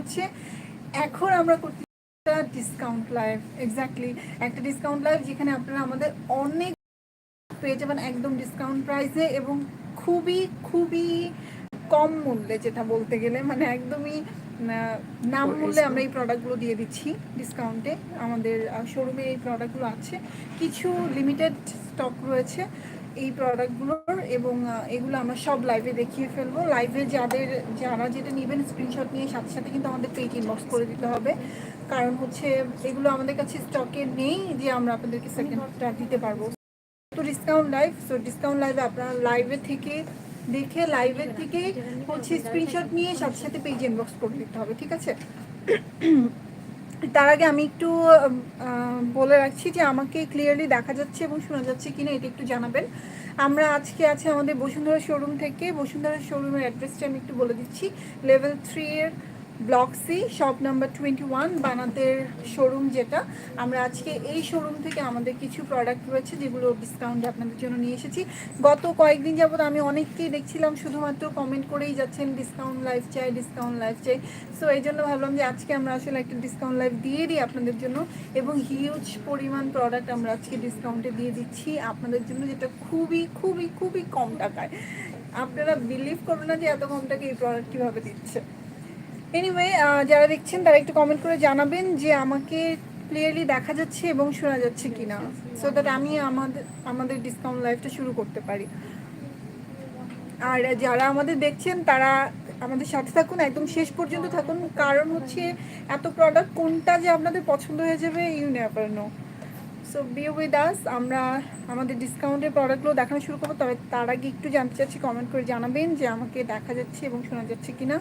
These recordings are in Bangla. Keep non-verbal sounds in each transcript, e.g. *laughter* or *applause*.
হচ্ছে এখন আমরা করতে ডিসকাউন্ট লাইভ এক্স্যাক্টলি একটা ডিসকাউন্ট লাইভ যেখানে আপনারা আমাদের অনেক পেয়ে যাবেন একদম ডিসকাউন্ট প্রাইসে এবং খুবই খুবই কম মূল্যে যেটা বলতে গেলে মানে একদমই নাম মূল্যে আমরা এই প্রোডাক্টগুলো দিয়ে দিচ্ছি ডিসকাউন্টে আমাদের শোরুমে এই প্রোডাক্টগুলো আছে। কিছু লিমিটেড স্টক রয়েছে। এই প্রোডাক্টগুলোর এবং এগুলো আমরা সব লাইভে দেখিয়ে ফেলব। লাইভে যাদের, যারা যেটা নেবেন স্ক্রিনশট নিয়ে, সাথে সাথে কিন্তু আমাদের পেজ ইনবক্স করে দিতে হবে। কারণ হচ্ছে, এগুলো আমাদের কাছে স্টকে নেই যে আমরা আপনাদেরকে সেকেন্ডটা দিতে পারব। তো ডিসকাউন্ট লাইভ সো ডিসকাউন্ট লাইভে আপনারা লাইভে থেকে দেখে লাইভের থেকে হচ্ছে স্ক্রিনশট নিয়ে, সাথে সাথে পেজ ইনবক্স করে দিতে হবে, ঠিক আছে? তার আগে আমি একটু বলে রাখছি যে আমাকে ক্লিয়ারলি দেখা যাচ্ছে এবং শোনা যাচ্ছে কিনা এটা একটু জানাবেন। আমরা আজকে আছে আমাদের বসুন্ধরা শোরুম থেকে। বসুন্ধরা শোরুমের অ্যাড্রেসটা আমি একটু বলে দিচ্ছি। লেভেল থ্রি এর block C, shop number twenty one বানাতের showroom যেটা। আমরা আজকে এই শোরুম থেকে আমাদের কিছু প্রোডাক্ট রয়েছে যেগুলো ডিসকাউন্টে আপনাদের জন্য নিয়ে এসেছি। গত কয়েকদিন যাবত আমি অনেককেই দেখছিলাম, শুধুমাত্র কমেন্ট করেই যাচ্ছেন ডিসকাউন্ট লাইফ চাই ডিসকাউন্ট লাইফ চাই। সো এই জন্য ভাবলাম যে আজকে আমরা আসলে একটা ডিসকাউন্ট লাইফ দিয়ে দিই আপনাদের জন্য এবং হিউজ পরিমাণ প্রোডাক্ট আমরা আজকে ডিসকাউন্টে দিয়ে দিচ্ছি আপনাদের জন্য, যেটা খুবই খুবই খুবই কম টাকায়। আপনারা বিলিভ করবেন না যে এত কম টাকা এই প্রোডাক্ট কীভাবে দিচ্ছে। এনিওয়ে যারা দেখছেন, তারা একটু কমেন্ট করে জানাবেন যে আমাকে ক্লিয়ারলি দেখা যাচ্ছে এবং শোনা যাচ্ছে কিনা সো দ্যাট আমি আমাদের আমাদের ডিসকাউন্ট লাইফটা শুরু করতে পারি। আর যারা আমাদের দেখছেন, তারা আমাদের সাথে থাকুন, একদম শেষ পর্যন্ত থাকুন, কারণ হচ্ছে এত প্রোডাক্ট কোনটা যে আপনাদের পছন্দ হয়ে যাবে you never know so be with us আমরা আমাদের ডিসকাউন্টের প্রোডাক্টগুলো দেখানো শুরু করব, তবে তার আগে একটু জানতে চাচ্ছি কমেন্ট করে জানাবেন যে আমাকে দেখা যাচ্ছে এবং শোনা যাচ্ছে কিনা।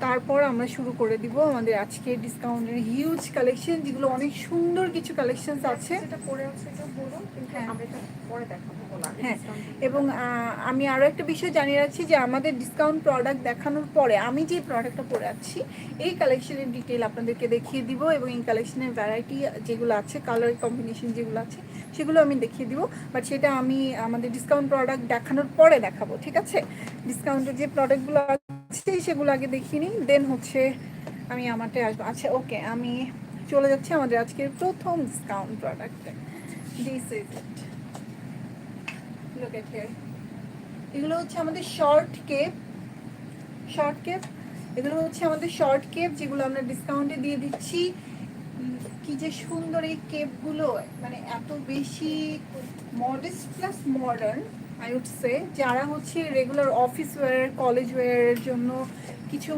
তারপর আমরা শুরু করে দিব আমাদের আজকে ডিসকাউন্টের হিউজ কালেকশন যেগুলো অনেক সুন্দর কিছু কালেকশনস আছে। হ্যাঁ। হ্যাঁ। এবং আমি আরও একটা বিষয় জানিয়ে রাখছি যে আমাদের ডিসকাউন্ট প্রোডাক্ট দেখানোর পরে আমি যে প্রোডাক্টটা পরে আছি এই কালেকশনের ডিটেল আপনাদেরকে দেখিয়ে দিব এবং এই কালেকশনের ভ্যারাইটি যেগুলো আছে কালার কম্বিনেশন যেগুলো আছে সেগুলো আমি দেখিয়ে দিব। বাট সেটা আমি আমাদের ডিসকাউন্ট প্রোডাক্ট দেখানোর পরে দেখাবো ঠিক আছে? ডিসকাউন্টের যে প্রোডাক্টগুলো আছে সেগুলো আগে দেখিয়ে নিই দেন হচ্ছে আমি আমারটা আসব। আচ্ছা ওকে আমি চলে যাচ্ছি আমাদের আজকের প্রথম ডিসকাউন্ট প্রোডাক্টে দিস ইজ ইট এগুলো হচ্ছে আমাদের শর্ট কেপ শর্ট কেপ এগুলো হচ্ছে আমাদের শর্ট কেপ যেগুলো আমরা ডিসকাউন্টে দিয়ে দিচ্ছি। কি যে সুন্দর এই কেপগুলো মানে এত বেশি modest plus modern I would say যারা হচ্ছে রেগুলার অফিস ওয়্যার কলেজ ওয়্যারের জন্য কিছু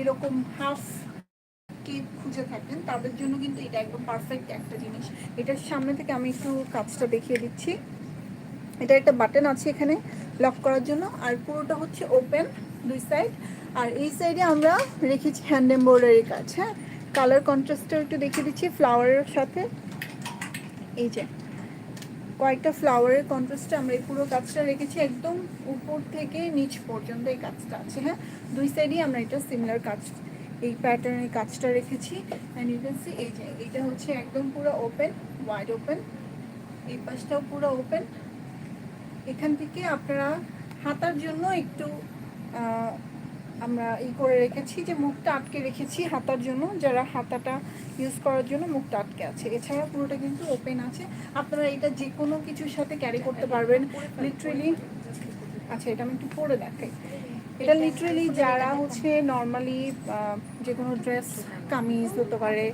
এরকম হাফ কেপ খুঁজে থাকেন, তাদের জন্য কিন্তু এটা একদম পারফেক্ট একটা জিনিস। এটার সামনে থেকে আমি একটু কাজটা দেখিয়ে দিচ্ছি। এটা একটা বাটন আছে এখানে লক করার জন্য, আর পুরোটা হচ্ছে ওপেন দুই সাইড আর এই সাইডে আমরা রেখেছি হ্যান্ড এম্ব্রয়ডারি কাজ হ্যাঁ? কালার কন্ট্রাস্টটা একটু দেখিয়ে দিচ্ছি ফ্লাওয়ারের সাথে। এই যে। কয়েকটা ফ্লাওয়ারের কন্ট্রাস্টে আমরা এই পুরো কাজটা রেখেছি একদম উপর থেকে নিচ পর্যন্ত এই কাজটা আছে হ্যাঁ? দুই সাইডেই আমরা এটা সিমিলার কাজ এই প্যাটার্নের কাজটা রেখেছি। অ্যান্ড ইউ সি এই যে এটা হচ্ছে একদম পুরো ওপেন ওয়াইড ওপেন এই পাশটাও পুরো ওপেন এখান থেকে আপনারা হাতার জন্য একটু আমরা ই করে রেখেছি যে মুখটা আটকে রেখেছি হাতার জন্য, যারা হাতাটা ইউজ করার জন্য মুখটা আটকে আছে। এছাড়া পুরোটা কিন্তু ওপেন আছে। আপনারা এটা যে কোনো কিছুর সাথে ক্যারি করতে পারবেন। লিটারেলি আচ্ছা এটা আমি একটু পরে দেখাই। এটা লিটারেলি যারা হচ্ছে নর্মালি যে কোনো ড্রেস কামিজ হতে পারে,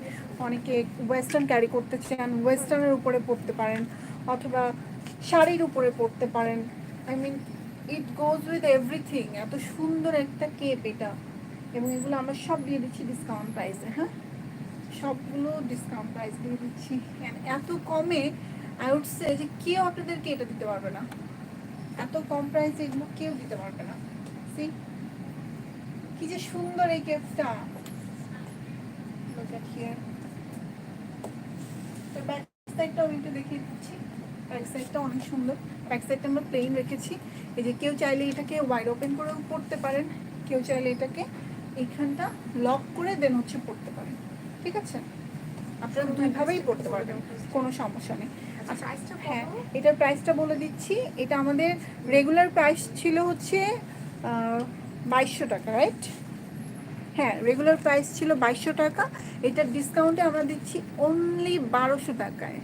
অনেকে ওয়েস্টার্ন ক্যারি করতে চান ওয়েস্টার্নের উপরে পরতে পারেন, অথবা শাড়ির উপরে পরতে পারেন। I mean it goes with everything এত সুন্দর একটা কেপ এটা। এবং এগুলো আমরা সব দিয়ে দিচ্ছি ডিসকাউন্ট প্রাইসে হ্যাঁ? সবগুলো ডিসকাউন্ট প্রাইস দিয়ে দিচ্ছি। এত কমে আই উড সে যে কেউ আপনাদেরকে এটা দিতে পারবে না। এত কম প্রাইসে এগুলো কেউ দিতে পারবে না। সি কি যে সুন্দর এই কেপটা here. তো ব্যাক একটু দেখিয়ে দিচ্ছি। ব্যাক সাইডটা অনেক সুন্দর ব্যাক সাইডটা আমরা প্লেন রেখেছি। এই যে কেউ চাইলে এটাকে ওয়াইড ওপেন করেও পড়তে পারেন কেউ চাইলে এটাকে এইখানটা লক করে দেন হচ্ছে পড়তে পারেন। ঠিক আছে? আপনারা দুইভাবেই পড়তে পারবেন কোনো সমস্যা নেই। আচ্ছা প্রাইসটা হ্যাঁ এটার প্রাইসটা বলে দিচ্ছি। এটা আমাদের রেগুলার প্রাইস ছিল হচ্ছে বাইশশো টাকা রাইট হ্যাঁ রেগুলার প্রাইস ছিল বাইশশো টাকা। এটার ডিসকাউন্টে আমরা দিচ্ছি অনলি বারোশো টাকায়।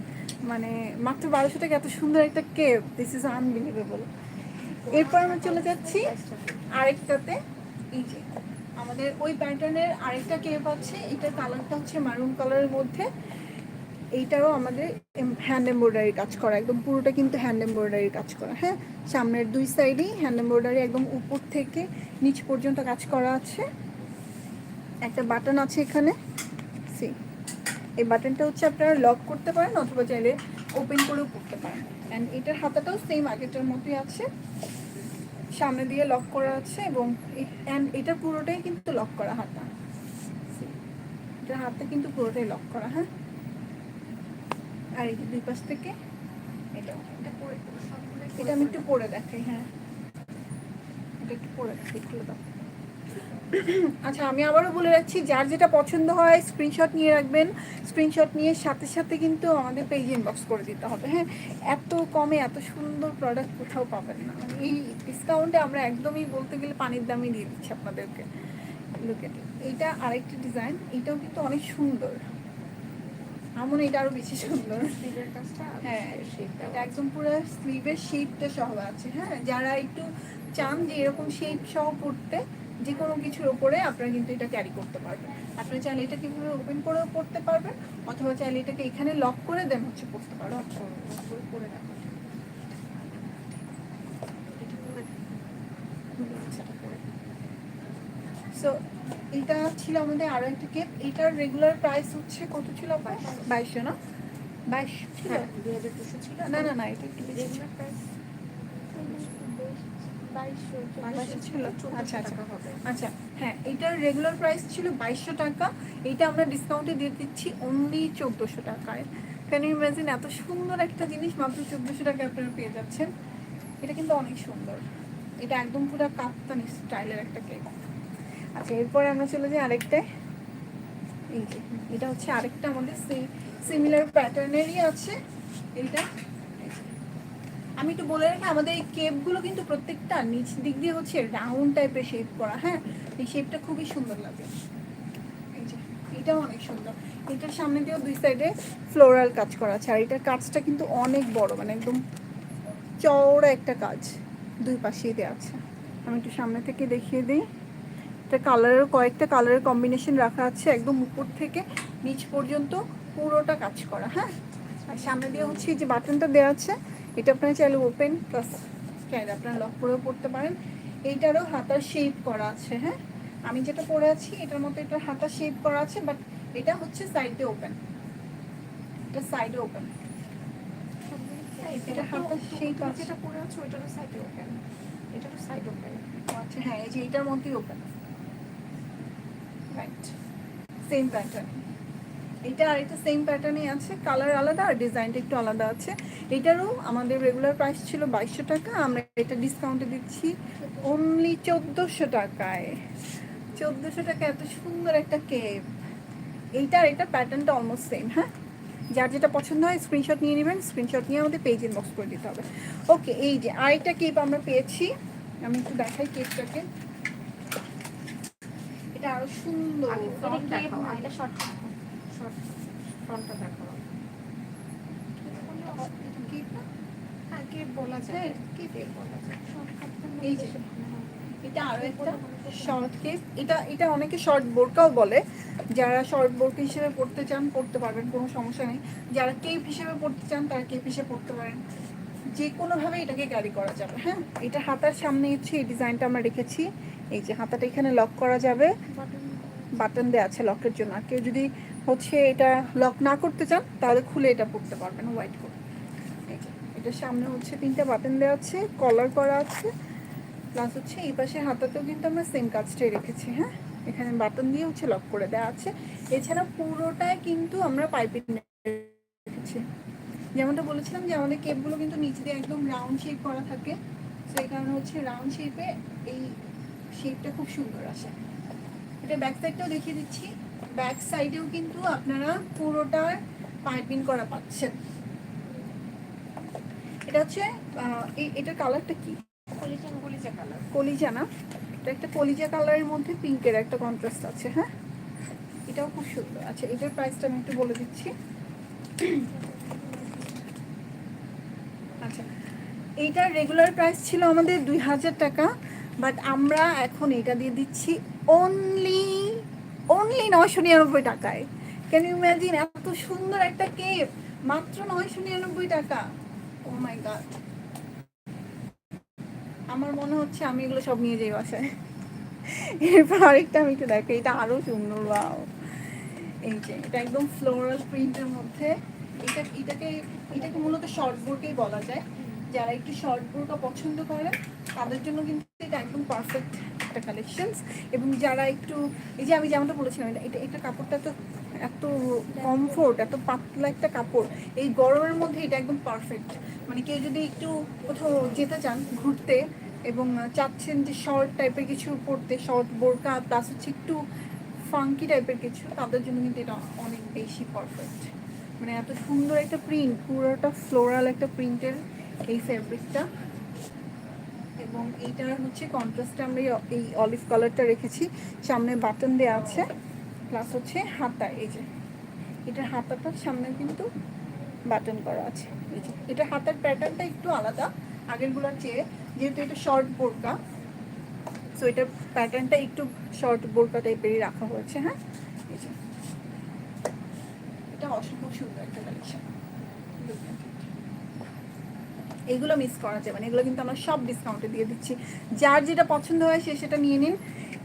মানে মাত্র বারোশো টাকা, এত সুন্দর একটা কেপ দিস ইজ আনবিলিভেবল এরপর আমরা চলে যাচ্ছি আরেকটাতে। এই যে, আমাদের ওই প্যাটার্নের আরেকটা কেপ আছে। এটার কালারটা হচ্ছে মারুন কালারের মধ্যে। এইটারও আমাদের হ্যান্ড এমব্রয়ডারি কাজ করা। একদম পুরোটা কিন্তু হ্যান্ড এমব্রয়ডারি কাজ করা। হ্যাঁ সামনের দুই সাইডেই হ্যান্ড এমব্রয়ডারি একদম উপর থেকে নিচ পর্যন্ত কাজ করা আছে। একটা বাটন আছে এখানে। এই বাটনটা হচ্ছে আপনারা লক করতে পারেন অথবা চাইলে ওপেন করেও করতে পারেন। অ্যান্ড এটার হাতাটাও সেম আগেরটার মতোই আছে। সামনে দিয়ে লক করা আছে এবং অ্যান্ড এটা পুরোটাই কিন্তু লক করা হাতা। এটার হাতটা কিন্তু পুরোটাই লক করা হ্যাঁ? আর এই দুই পাশ থেকে এটা এটা এটা আমি একটু পরে দেখাই হ্যাঁ। এটা একটু পরে দেখাই, খুলে দাও। আচ্ছা আমি আবারও বলে রাখছি যার যেটা পছন্দ হয় স্ক্রিনশট নিয়ে রাখবেন। স্ক্রিনশট নিয়ে সাথে সাথে কিন্তু আমাদের পেজ ইনবক্স করে দিতে হবে হ্যাঁ? এত কমে এত সুন্দর প্রোডাক্ট কোথাও পাবেন না। মানে এই ডিসকাউন্টে আমরা একদমই বলতে গেলে পানির দামই দিয়ে দিচ্ছি আপনাদেরকে। লুকে এইটা আরেকটা ডিজাইন এটাও কিন্তু অনেক সুন্দর। আমার এটা আরও বেশি সুন্দর। হ্যাঁ এটা একদম পুরো স্লিভের শেপটা সহ আছে হ্যাঁ? যারা একটু চান যে এরকম শেপ সহ পড়তে যে কোনো কিছুর ওপরে আপনারা কিন্তু এটা ক্যারি করতে পারবেন। আপনারা চাইলে এটা কীভাবে ওপেন করেও পড়তে পারবেন অথবা চাইলে এটাকে এখানে লক করে দেন হচ্ছে পড়তে পারবেন করে রাখা সো এটা ছিল আমাদের আরও একটা কেপ এটার রেগুলার প্রাইস হচ্ছে কত ছিল বাইশশো না? বাইশ ছিল? হ্যাঁ দুই হাজার ছিল। না না না এটা একটু। রেগুলার প্রাইস বাইশশো ছিল? আচ্ছা, আচ্ছা। টাকা আচ্ছা হ্যাঁ এটার রেগুলার প্রাইস ছিল বাইশশো টাকা। এটা আমরা ডিসকাউন্টে দিয়ে দিচ্ছি অনলি চোদ্দোশো টাকায়। ক্যান ইউ ইমাজিন এত সুন্দর একটা জিনিস মাত্র চোদ্দোশো টাকায় আপনারা পেয়ে যাচ্ছেন। এটা কিন্তু অনেক সুন্দর। এটা একদম পুরো কাপ্তানি স্টাইলের একটা কেক আচ্ছা এরপরে আমরা চলে যাই আরেকটায়। এই যে এটা হচ্ছে আরেকটা আমাদের সিমিলার প্যাটার্নেরই আছে। যে। আমি একটু বলে রাখি, আমাদের এই কেপগুলো কিন্তু প্রত্যেকটা নিচ দিক দিয়ে হচ্ছে রাউন্ড টাইপের শেপ করা হ্যাঁ? এই শেপটা খুবই সুন্দর লাগে। এটাও অনেক সুন্দর। এটার সামনে দিয়েও দুই সাইডে ফ্লোরাল কাজ করা আছে, আর এটার কাজটা কিন্তু অনেক বড় মানে একদম চওড়া একটা কাজ দুই পাশেই দেওয়া আছে। আমি একটু সামনে থেকে দেখিয়ে দিই। এটা কালারের কয়েকটা কালারের কম্বিনেশন রাখা আছে, একদম উপর থেকে নিচ পর্যন্ত পুরোটা কাজ করা হ্যাঁ? আর সামনে দিয়ে হচ্ছে যে বাটনটা দেওয়া আছে এটা আপনারা চাইলে ওপেন প্লাস চাইলে আপনারা লক করেও পড়তে পারেন। এইটারও হাতার শেপ করা আছে হ্যাঁ? আমি যেটা পরে আছি এটার মতো এটা হাতার শেপ করা আছে বাট এটা হচ্ছে সাইডে ওপেন এটা সাইডে ওপেন এটা হাতের সেই তুমি যেটা পরে আছে ওইটারও সাইডে ওপেন এটারও সাইড ওপেন আচ্ছা হ্যাঁ এই যে এটার মতোই ওপেন রাইট সেম প্যাটার্ন এটা আর এটা সেম প্যাটার্নে আছে কালার আলাদা আর ডিজাইনটা একটু আলাদা আছে। এটারও আমাদের রেগুলার প্রাইস ছিল বাইশশো টাকা, আমরা এটা ডিসকাউন্টে দিচ্ছি অনলি চোদ্দোশো টাকায়। চোদ্দোশো টাকা এত সুন্দর একটা কেপ এইটা আর এটা প্যাটার্নটা অলমোস্ট সেম হ্যাঁ? যার যেটা পছন্দ হয় স্ক্রিনশট নিয়ে নেবেন স্ক্রিনশট নিয়ে আমাদের পেজ ইনবক্স করে দিতে হবে। ওকে এই যে আরেকটা কেপ আমরা পেয়েছি। আমি একটু দেখাই কেকটাকে এটা আরও সুন্দর। ফ্রন্টটা না? হ্যাঁ কে বলা যায়। হ্যাঁ, কে কে বলা যায়। এই যে। এটা আরও একটা শর্ট কেপ এটা এটা অনেকে শর্ট বোরকাও বলে। যারা শর্ট বোরকা হিসেবে পড়তে চান পড়তে পারবেন কোনো সমস্যা নেই। যারা কেপ হিসেবে পড়তে চান তারা কেপ হিসেবে পড়তে পারেন। যে কোনোভাবে এটাকে ক্যারি করা যাবে হ্যাঁ? এটা হাতার সামনে হচ্ছে এই ডিজাইনটা আমরা রেখেছি। এই যে হাতাটা এখানে লক করা যাবে। বাটন দেওয়া আছে লকের জন্য। আর কেউ যদি হচ্ছে এটা লক না করতে চান তাহলে খুলে এটা পড়তে পারবেন হোয়াইট এই যে, এটার সামনে হচ্ছে তিনটা বাটন দেওয়া আছে কলার করা আছে প্লাস হচ্ছে এই পাশে হাতাতেও কিন্তু আমরা সেম কাজটাই রেখেছি হ্যাঁ? এখানে বাটন দিয়ে হচ্ছে লক করে দেওয়া আছে। এছাড়া পুরোটাই কিন্তু আমরা পাইপিং রেখেছি। যেমনটা বলেছিলাম যে আমাদের কেপগুলো কিন্তু নিচে দিয়ে একদম রাউন্ড শেপ করা থাকে সেই কারণে হচ্ছে রাউন্ড শেপে এই শেপটা খুব সুন্দর আসে। এটা ব্যাক সাইডটাও দেখিয়ে দিচ্ছি। ব্যাক সাইডেও কিন্তু আপনারা পুরোটার পাইপিং করা পাচ্ছেন। এটা হচ্ছে এটার কালারটা কি? কলিজা কালার। কলিজা না? এটা একটা কলিজা কালারের মধ্যে পিঙ্কের একটা কন্ট্রাস্ট আছে হ্যাঁ? এটাও খুব সুন্দর। আচ্ছা এটার প্রাইসটা আমি একটু বলে দিচ্ছি। আচ্ছা এইটার রেগুলার প্রাইস ছিল আমাদের দুই হাজার টাকা বাট আমরা এখন এটা দিয়ে দিচ্ছি অনলি অনলি নয়শো নিরানব্বই টাকায়। ক্যান ইউ ইমাজিন এত সুন্দর একটা কেপ মাত্র নয়শো নিরানব্বই টাকা। ও মাই গড আমার মনে হচ্ছে আমি এগুলো সব নিয়ে যাই বাসায়। এরপর আরেকটা আমি একটু দেখো এটা আরও সুন্দর বাও এই যে, এটা একদম ফ্লোরাল প্রিন্টের মধ্যে। এটা, এটাকে এটাকে মূলত শর্ট বোর্ডকেই বলা যায়। যারা একটু শর্ট বোর্ডটা পছন্দ করে তাদের জন্য কিন্তু এটা একদম পারফেক্ট একটা কালেকশনস এবং যারা একটু, এই যে আমি যেমনটা বলেছিলাম, এটা এটা কাপড়টা তো এত কমফোর্ট এত পাতলা একটা কাপড়, এই গরমের মধ্যে এটা একদম পারফেক্ট মানে কেউ যদি একটু কোথাও যেতে চান ঘুরতে এবং চাচ্ছেন যে শর্ট টাইপের কিছু পরতে শর্ট বোরকা প্লাস হচ্ছে একটু ফাঙ্কি টাইপের কিছু, তাদের জন্য কিন্তু এটা অনেক বেশি পারফেক্ট মানে এত সুন্দর একটা প্রিন্ট পুরোটা ফ্লোরাল একটা প্রিন্টের এই ফেব্রিকটা এবং এইটার হচ্ছে কন্ট্রাস্টে আমরা এই- অলিভ কালারটা রেখেছি। সামনে বাটন দেওয়া আছে প্লাস হচ্ছে হাতা, এই যে। এটার হাতাটা সামনে কিন্তু বাটন করা আছে। এটা হাতার প্যাটার্নটা একটু আলাদা, আগেরগুলোর চেয়ে। যেহেতু এটা শর্ট বোরকা সো এটার প্যাটার্নটা একটু শর্ট বোরকা টাইপেরই রাখা হয়েছে হ্যাঁ? এটা অসম্ভব সুন্দর একটা কালেকশন এগুলো মিস করা যাবে না এগুলো কিন্তু আমরা সব ডিসকাউন্টে দিয়ে দিচ্ছি। যার যেটা পছন্দ হয় সে সেটা নিয়ে নিন।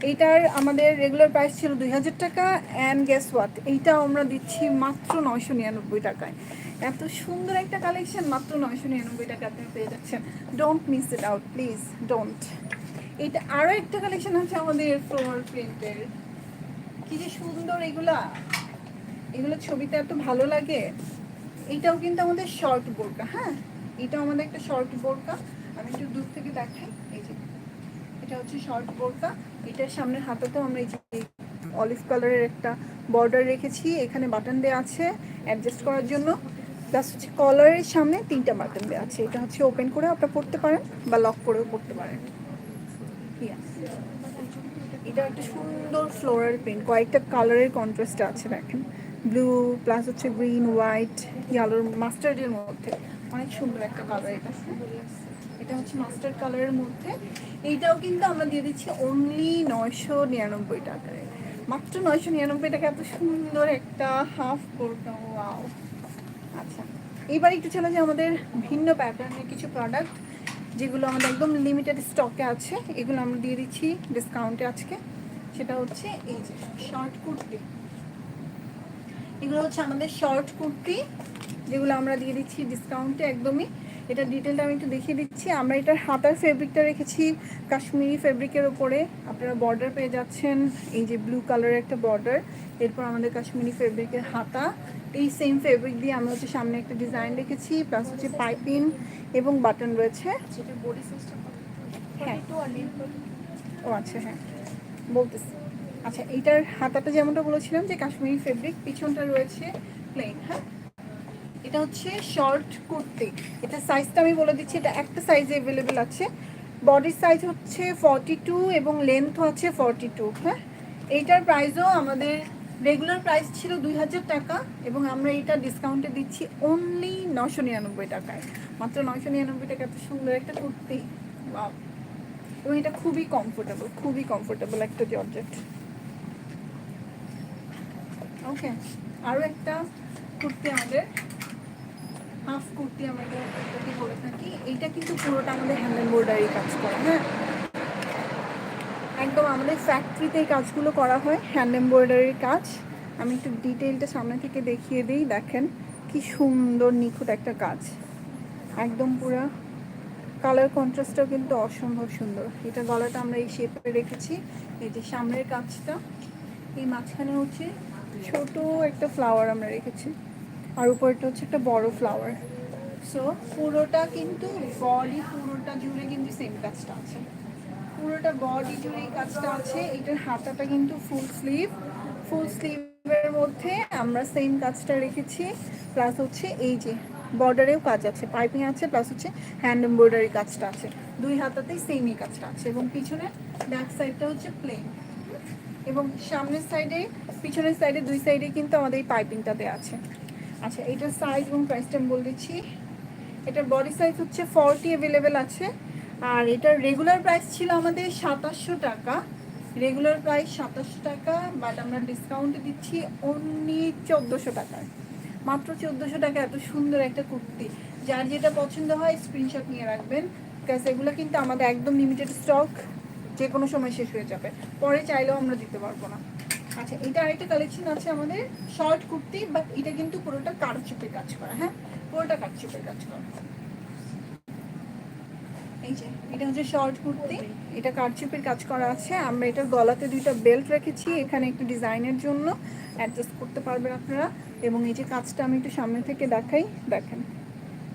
এইটার আমাদের রেগুলার প্রাইস ছিল দুই হাজার টাকা অ্যান্ড গ্যাস ওয়াট এইটাও আমরা দিচ্ছি মাত্র নয়শো নিরানব্বই টাকায়। এত সুন্দর একটা কালেকশন মাত্র নয়শো নিরানব্বই টাকা আপনি পেয়ে যাচ্ছেন। Don't miss it out please don't এটা আরও একটা কালেকশন আছে আমাদের ফ্লোর প্রিন্টের কি যে সুন্দর এগুলা। এগুলো ছবিতে এত ভালো লাগে। এইটাও কিন্তু আমাদের শর্ট বোরকা হ্যাঁ? এটা আমাদের একটা শর্ট বোরকা। আমি একটু দূর থেকে দেখাই। এই যে, এটা হচ্ছে শর্ট বোরকা। এটার সামনের হাতাতেও আমরা এই যে অলিভ কালারের একটা বর্ডার রেখেছি। এখানে বাটন দেওয়া আছে অ্যাডজাস্ট করার জন্য। প্লাস হচ্ছে কলারের সামনে তিনটা বাটন দেওয়া আছে। এটা হচ্ছে ওপেন করে আপনারা পড়তে পারেন বা লক করেও পড়তে পারেন. এটা একটা সুন্দর ফ্লোরাল প্রিন্ট কয়েকটা কালারের কন্ট্রাস্ট আছে দেখেন। ব্লু, প্লাস হচ্ছে গ্রিন, হোয়াইট ইয়ালোর মাস্টার্ডের মধ্যে। অনেক সুন্দর একটা কালার এটা। এটা হচ্ছে মাস্টার্ড কালারের মধ্যে। এইটাও কিন্তু আমরা দিয়ে দিচ্ছি অনলি নয়শো নিরানব্বই টাকায়। মাত্র নয়শো নিরানব্বই টাকা এত সুন্দর একটা হাফ বোরকা ওয়াও আচ্ছা এবার একটু চলে যে আমাদের ভিন্ন প্যাটার্নের কিছু প্রোডাক্ট যেগুলো আমাদের একদম লিমিটেড স্টকে আছে। এগুলো আমরা দিয়ে দিচ্ছি ডিসকাউন্টে আজকে। সেটা হচ্ছে এই যে শর্ট কুর্তি। এগুলো হচ্ছে আমাদের শর্ট কুর্তি যেগুলো আমরা দিয়ে দিচ্ছি ডিসকাউন্টে একদমই। এটা ডিটেলটা আমি একটু দেখিয়ে দিচ্ছি। আমরা এটার হাতার ফেব্রিকটা রেখেছি কাশ্মীরি ফেব্রিকের ওপরে আপনারা বর্ডার পেয়ে যাচ্ছেন এই যে ব্লু কালারের একটা বর্ডার এরপর আমাদের কাশ্মীরি ফেব্রিকের হাতা। এই সেম ফেব্রিক দিয়ে আমরা হচ্ছে সামনে একটা ডিজাইন রেখেছি প্লাস হচ্ছে পাইপিং এবং বাটন রয়েছে। হ্যাঁ। ও আচ্ছা হ্যাঁ। বলতেছি। আচ্ছা এইটার হাতাটা যেমনটা বলেছিলাম যে কাশ্মীরি ফেব্রিক পিছনটা রয়েছে প্লেন হ্যাঁ? এটা হচ্ছে শর্ট কুর্তি। এটা সাইজটা আমি বলে দিচ্ছি, এটা একটা সাইজে অ্যাভেলেবেল আছে। বডির সাইজ হচ্ছে ফর্টি টু এবং লেন্থও আছে ফর্টি টু হ্যাঁ? এইটার প্রাইসও আমাদের রেগুলার প্রাইস ছিল দুই হাজার টাকা এবং আমরা এটা ডিসকাউন্টে দিচ্ছি অনলি নশো নিরানব্বই টাকায়। মাত্র নশো নিরানব্বই টাকা এত সুন্দর একটা কুর্তি. এবং এটা খুবই কমফোর্টেবল খুবই কমফোর্টেবল একটা জর্জেট। ওকে আরও একটা কুর্তি আমাদের হাফ কুর্তি এটা- এটাকে বলে থাকি। এইটা কিন্তু পুরোটা আমাদের হ্যান্ড এমব্রয়ডারি কাজ করা হ্যাঁ? একদম আমাদের ফ্যাক্টরিতে এই কাজগুলো করা হয় হ্যান্ড এমব্রয়ডারির কাজ। আমি একটু ডিটেলটা সামনে থেকে দেখিয়ে দিই, দেখেন কি সুন্দর নিখুঁত একটা কাজ। একদম পুরা কালার কন্ট্রাস্টটাও কিন্তু অসম্ভব সুন্দর। এটা গলাটা আমরা এই শেপে রেখেছি। এই যে সামনের কাজটা, এই মাঝখানে হচ্ছে ছোট একটা ফ্লাওয়ার আমরা রেখেছি। আর উপরটা হচ্ছে একটা বড় ফ্লাওয়ার সো পুরোটা কিন্তু বডি পুরোটা জুড়ে কিন্তু সেম কাজটা আছে। পুরোটা বডি জুড়ে এই কাজটা আছে। এটার হাতাটা কিন্তু ফুল স্লিভ ফুল স্লিভের মধ্যে আমরা সেম কাজটা রেখেছি। প্লাস হচ্ছে এই যে বর্ডারেও কাজ আছে। পাইপিং আছে প্লাস হচ্ছে হ্যান্ড এমব্রয়ডারি কাজটা আছে। দুই হাতাতেই সেম এই কাজটা আছে। এবং পিছনে ব্যাক সাইডটা হচ্ছে প্লেন এবং সামনের সাইডে পিছনের সাইডে দুই সাইডে কিন্তু আমাদের এই পাইপিংটা দেওয়া আছে। আচ্ছা এটার সাইজ এবং প্রাইসটা আমি বলে দিচ্ছি। এটার বডি সাইজ হচ্ছে ফর্টি অ্যাভেলেবেল আছে। আর এটার রেগুলার প্রাইস ছিল আমাদের সাতাশশো টাকা। রেগুলার প্রাইস সাতাশশো টাকা বাট আমরা ডিসকাউন্টে দিচ্ছি অনলি চোদ্দোশো টাকায়। মাত্র চোদ্দোশো টাকা এত সুন্দর একটা কুর্তি। যার যেটা পছন্দ হয় স্ক্রিনশট নিয়ে রাখবেন। বিকজ এগুলো কিন্তু আমাদের একদম লিমিটেড স্টক যে কোনো সময় শেষ হয়ে যাবে। পরে চাইলেও আমরা দিতে পারব না। আচ্ছা এটা আরেকটা কালেকশন আছে আমাদের শর্ট কুর্তি বাট এটা কিন্তু পুরোটা কারচুপের কাজ করা হ্যাঁ? পুরোটা কারচুপের কাজ করা। এটা হচ্ছে শর্ট কুর্তি, এটা কাজ করা আছে। আমরা গলাতে দুইটা বেল্ট রেখেছি, এখানে একটু ডিজাইনের জন্য অ্যাডজাস্ট করতে পারবেন আপনারা। এবং এই যে কাজটা আমি একটু সামনে থেকে দেখাই, দেখেন।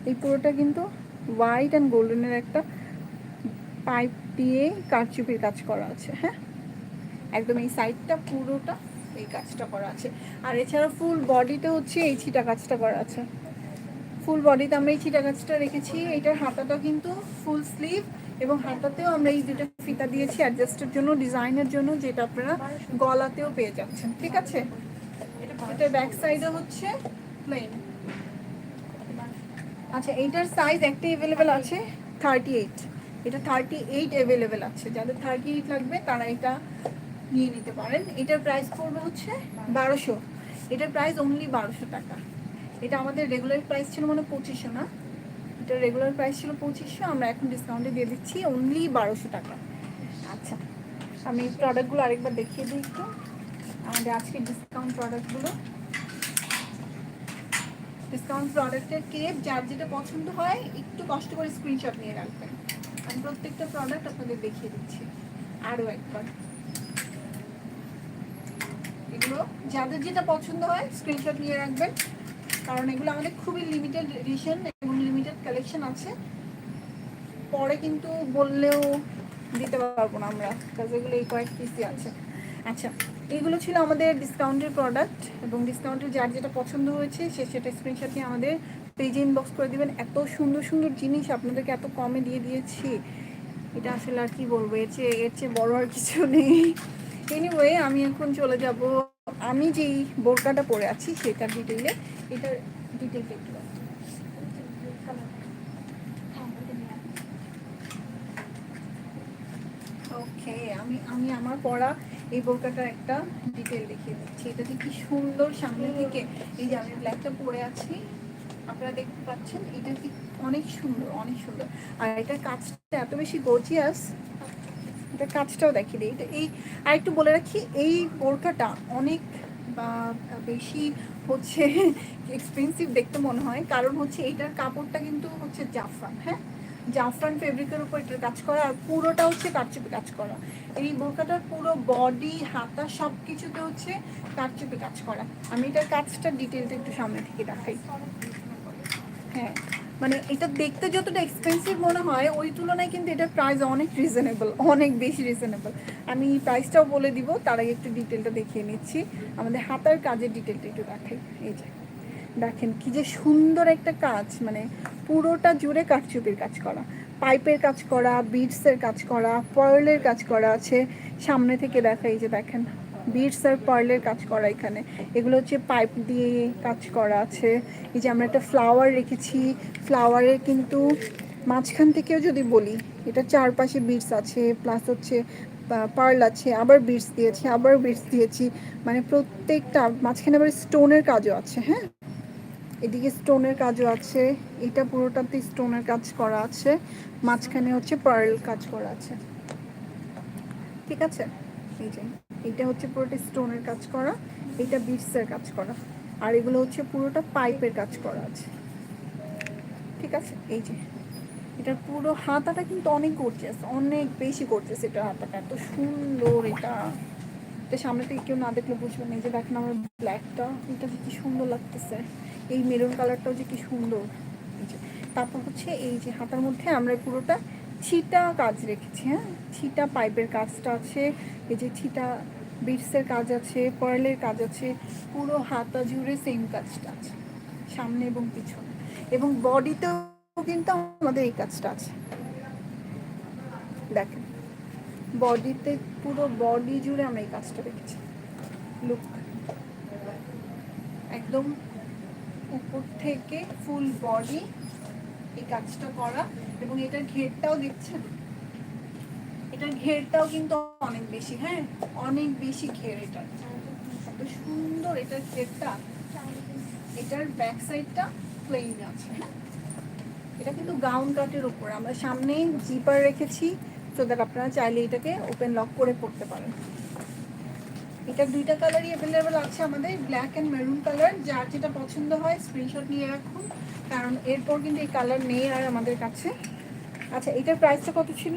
এই পুরোটা কিন্তু হোয়াইট অ্যান্ড গোল্ডেনের একটা পাইপ দিয়ে কারচুপির কাজ করা আছে হ্যাঁ? একদম এই সাইডটা পুরোটা এই কাজটা করা আছে। আর এছাড়া ফুল বডিতে হচ্ছে এই ছিটা কাজটা করা আছে। ফুল বডিতে আমরা এই ছিটা কাজটা রেখেছি। এটার হাতাটা কিন্তু ফুল স্লিভ এবং হাতাতেও আমরা এই দুটো ফিতা দিয়েছি অ্যাডজাস্টের জন্য ডিজাইনের জন্য, যেটা আপনারা গলাতেও পেয়ে যাচ্ছেন, ঠিক আছে? এটা ব্যাক সাইডে হচ্ছে প্লেন আচ্ছা এইটার সাইজ একটা অ্যাভেলেবেল আছে থার্টি এইট এটা থার্টি এইট অ্যাভেলেবেল আছে। যাদের থার্টি এইট লাগবে, তারা এটা নিয়ে নিতে পারেন। এটার প্রাইস পড়বে হচ্ছে বারোশো। এটার প্রাইস অনলি বারোশো টাকা। এটা আমাদের রেগুলার প্রাইস ছিল মানে পঁচিশশো না? এটা রেগুলার প্রাইস ছিল পঁচিশশো, আমরা এখন ডিসকাউন্টে দিয়ে দিচ্ছি অনলি বারোশো টাকা। আচ্ছা আমি প্রোডাক্টগুলো আরেকবার দেখিয়ে দিই একটু। আমাদের আজকে ডিসকাউন্ট প্রোডাক্টগুলো ডিসকাউন্ট প্রোডাক্টের কেপ যার যেটা পছন্দ হয়, একটু কষ্ট করে স্ক্রিনশট নিয়ে রাখবেন। আমি প্রত্যেকটা প্রোডাক্ট আপনাদের দেখিয়ে দিচ্ছি। আরও একবার। এগুলো যাদের যেটা পছন্দ হয় স্ক্রিনশট নিয়ে রাখবেন। কারণ এগুলো আমাদের খুবই লিমিটেড এডিশন এবং লিমিটেড কালেকশন আছে। পরে কিন্তু বললেও দিতে পারব না আমরা কাজ এগুলো এই কয়েক পিসই আছে। আচ্ছা এগুলো ছিল আমাদের ডিসকাউন্টের প্রোডাক্ট এবং ডিসকাউন্টের যার যেটা পছন্দ হয়েছে, সে সেটা স্ক্রিনশট নিয়ে আমাদের পেজে ইনবক্স করে দিবেন। এত সুন্দর সুন্দর জিনিস আপনাদেরকে এত কমে দিয়ে দিয়েছি। এটা আসলে আর কি বলব? এর চেয়ে এর চেয়ে বড় আর কিছু নেই। এনিওয়ে আমি এখন চলে যাব। আমি যেই বোরকাটা পরে আছি, সেটার ডিটেইলে এটার ডিটেইলটা একটু। ওকে আমি আমি আমার পড়া এই বোরকাটার একটা ডিটেল দেখিয়ে দিচ্ছি। এটা কি সুন্দর সামনে থেকে এই যে আমি ব্ল্যাকটা পরে আছি, আপনারা দেখতে পাচ্ছেন, এটা কি অনেক সুন্দর অনেক সুন্দর। আর এটার কাজটা এত বেশি গর্জিয়াস এটা কাজটাও দেখিয়ে দিই। এটা এই আর একটু বলে রাখি, এই বোরকাটা অনেক বা বেশি হচ্ছে *laughs* এক্সপেন্সিভ দেখতে মনে হয়, কারণ হচ্ছে এইটার কাপড়টা কিন্তু হচ্ছে জাফরান হ্যাঁ? জাফরান ফেব্রিকের উপর এটার কাজ করা, আর পুরোটা হচ্ছে কারচুপি কাজ করা। এই বোরকাটার পুরো বডি হাতা সব কিছুতে হচ্ছে কারচুপি কাজ করা। আমি এটার কাজটা ডিটেলটা একটু সামনে থেকে দেখাই। হ্যাঁ মানে এটা দেখতে যতটা এক্সপেন্সিভ মনে হয়, ওই তুলনায় কিন্তু এটার প্রাইস অনেক রিজনেবল অনেক বেশি রিজনেবল আমি প্রাইসটাও বলে দিব, তার আগে একটু ডিটেলটা দেখিয়ে নিচ্ছি। আমাদের হাতার কাজের ডিটেলটা একটু দেখাই। এই যে। দেখেন কি যে সুন্দর একটা কাজ মানে পুরোটা জুড়ে কাঠচুপির কাজ করা। পাইপের কাজ করা, বিটসের কাজ করা পার্লের কাজ করা আছে। সামনে থেকে দেখা, এই যে দেখেন, বিটস আর পার্লের কাজ করা এখানে। এগুলো হচ্ছে পাইপ দিয়ে কাজ করা আছে। এই যে আমরা একটা ফ্লাওয়ার রেখেছি। ফ্লাওয়ারের কিন্তু মাঝখান থেকেও যদি বলি, এটা চারপাশে বিটস আছে, প্লাস হচ্ছে পার্ল আছে, আবার বিটস দিয়েছি, আবার বিটস দিয়েছি। মানে প্রত্যেকটা, মাঝখানে আবার স্টোনের কাজও আছে হ্যাঁ? এদিকে স্টোনের কাজও আছে। এটা পুরোটাতে স্টোনের কাজ করা আছে। মাঝখানে হচ্ছে পার্ল কাজ করা আছে। ঠিক আছে? এই যে, এটা হচ্ছে পুরোটা স্টোনের কাজ করা, এটা বিটসের কাজ করা, আর এগুলো হচ্ছে পুরোটা পাইপের কাজ করা আছে। ঠিক আছে? এই যে এটার পুরো হাতাটা কিন্তু অনেক গর্জিয়াস অনেক বেশি গর্জিয়াস এটা হাতাটা, এত সুন্দর এটা। এটা সামনে থেকে কেউ না দেখলে বুঝবেন না, এই যে দেখেন আমার ব্ল্যাকটা এটা কি সুন্দর লাগতেছে। এই মেরুন কালারটাও যে কি সুন্দর। তারপর হচ্ছে এই যে হাতার মধ্যে আমরা পুরোটা ছিটা কাজ রেখেছি হ্যাঁ? ছিটা পাইপের কাজটা আছে, এই যে ছিটা বিটসের কাজ আছে পার্লের কাজ আছে, পুরো হাতা জুড়ে সেম কাজটা আছে, সামনে এবং পিছনে। এবং বডিতেও কিন্তু আমাদের এই কাজটা আছে। দেখেন, বডিতে পুরো বডি জুড়ে আমরা এই কাজটা রেখেছি। লুক, একদম উপর থেকে ফুল বডি এই কাজটা করা এবং এটার ঘেরটাও দেখছেন? এটার ঘেরটাও কিন্তু অনেক বেশি হ্যাঁ? অনেক বেশি ঘের এটা এত সুন্দর এটার ঘেরটা। এটার ব্যাক সাইডটা প্লেন আছে হ্যাঁ? এটা কিন্তু গাউন কাটের উপর। আমরা সামনে জিপার রেখেছি সো দ্যাট আপনারা চাইলে এটাকে ওপেন লক করে পড়তে পারেন। এটা দুইটা কালারই অ্যাভেলেবেল আছে আমাদের ব্ল্যাক অ্যান্ড মেরুন কালার যার যেটা পছন্দ হয় স্ক্রিনশট নিয়ে রাখুন, কারণ এরপর কিন্তু এই কালার নেই আর আমাদের কাছে। আচ্ছা এটার প্রাইসটা কত ছিল?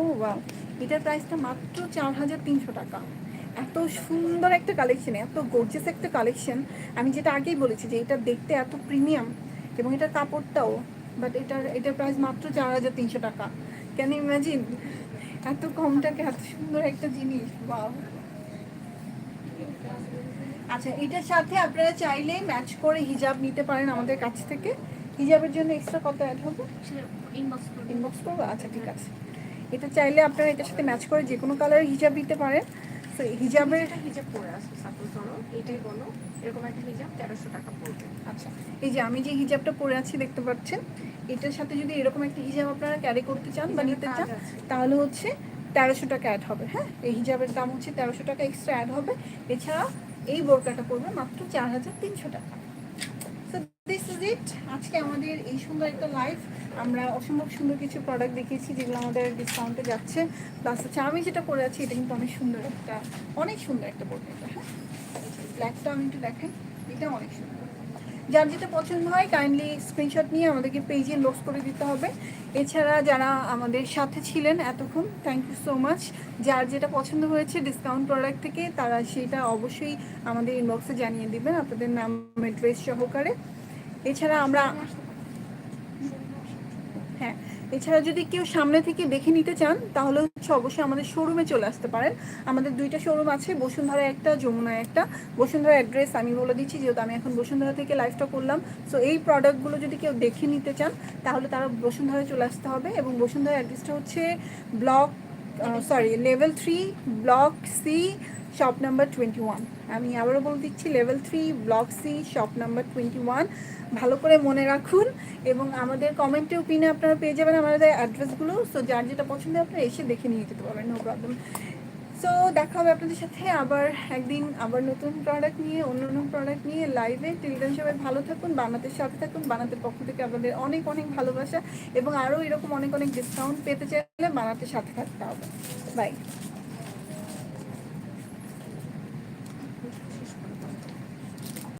ও বাহ এটার প্রাইসটা মাত্র চার হাজার তিনশো টাকা। এত সুন্দর একটা কালেকশন এত গর্জেস একটা কালেকশন আমি যেটা আগেই বলেছি যে এটা দেখতে এত প্রিমিয়াম এবং এটার কাপড়টাও বাট এটার এটার প্রাইস মাত্র চার হাজার তিনশো টাকা। ক্যান ইমাজিন এত কম টাকা এত সুন্দর একটা জিনিস বাহ আচ্ছা এটার সাথে আপনারা চাইলে ম্যাচ করে হিজাব নিতে পারেন আমাদের কাছ থেকে। হিজাবের জন্য এক্সট্রা কত অ্যাড হবে? ইনবক্স করব। আচ্ছা ঠিক আছে। এটা চাইলে আপনারা এটার সাথে ম্যাচ করে যে কোনো কালারের হিজাব দিতে পারেন। তো হিজাবের একটা হিজাব পরে আসো সাপোজ ধরো এটাই বলো এরকম একটা হিজাব তেরোশো টাকা পড়বে। আচ্ছা এই যে আমি যে হিজাবটা পরে আছি দেখতে পাচ্ছেন এটার সাথে যদি এরকম একটা হিজাব আপনারা ক্যারি করতে চান বা নিতে চান তাহলে হচ্ছে তেরোশো টাকা অ্যাড হবে হ্যাঁ? এই হিজাবের দাম হচ্ছে তেরোশো টাকা এক্সট্রা অ্যাড হবে। এছাড়া এই বোরকাটা পড়বে মাত্র চার হাজার তিনশো টাকা। সো দিস ইজ ইট আজকে আমাদের এই সুন্দর একটা লাইফ আমরা অসম্ভব সুন্দর কিছু প্রোডাক্ট দেখিয়েছি যেগুলো আমাদের ডিসকাউন্টে যাচ্ছে। প্লাস হচ্ছে আমি যেটা পরে আছি এটা কিন্তু অনেক সুন্দর একটা অনেক সুন্দর একটা বোরকা এটা হ্যাঁ? ব্ল্যাকটা আমি একটু দেখাই এটা অনেক সুন্দর। যার যেটা পছন্দ হয় কাইন্ডলি স্ক্রিনশট নিয়ে আমাদেরকে পেজে ইনবক্স করে দিতে হবে। এছাড়া যারা আমাদের সাথে ছিলেন এতক্ষণ থ্যাংক ইউ সো মাচ যার যেটা পছন্দ হয়েছে ডিসকাউন্ট প্রোডাক্ট থেকে, তারা সেটা অবশ্যই আমাদের ইনবক্সে জানিয়ে দিবেন, আপনাদের নাম অ্যাড্রেস সহকারে। এছাড়া আমরা এছাড়া যদি কেউ সামনে থেকে দেখে নিতে চান, তাহলে হচ্ছে অবশ্যই আমাদের শোরুমে চলে আসতে পারেন। আমাদের দুইটা শোরুম আছে, বসুন্ধরা একটা যমুনায় একটা। বসুন্ধরা অ্যাড্রেস আমি বলে দিচ্ছি, যেহেতু আমি এখন বসুন্ধরা থেকে লাইভটা করলাম। সো এই প্রোডাক্টগুলো যদি কেউ দেখে নিতে চান, তাহলে তারা বসুন্ধরায় চলে আসতে হবে এবং বসুন্ধরা অ্যাড্রেসটা হচ্ছে block sorry level three block C shop number twenty one আমি আবারও বলে দিচ্ছি level three block C shop number twenty one ভালো করে মনে রাখুন এবং আমাদের কমেন্টেও পিনে আপনারা পেয়ে যাবেন আমাদের অ্যাড্রেসগুলো সো যার যেটা পছন্দ আপনারা এসে দেখে নিয়ে যেতে পারবেন নো প্রবলেম সো দেখা হবে আপনাদের সাথে আবার একদিন আবার নতুন প্রোডাক্ট নিয়ে, অন্য অন্য প্রোডাক্ট নিয়ে লাইভে টেলিগ্রাম সবাই ভালো থাকুন বানাতের সাথে থাকুন বানাতের পক্ষ থেকে আপনাদের অনেক অনেক ভালোবাসা এবং আরও এরকম অনেক অনেক ডিসকাউন্ট পেতে চাইলে বানাতের সাথে থাকতে হবে। বাই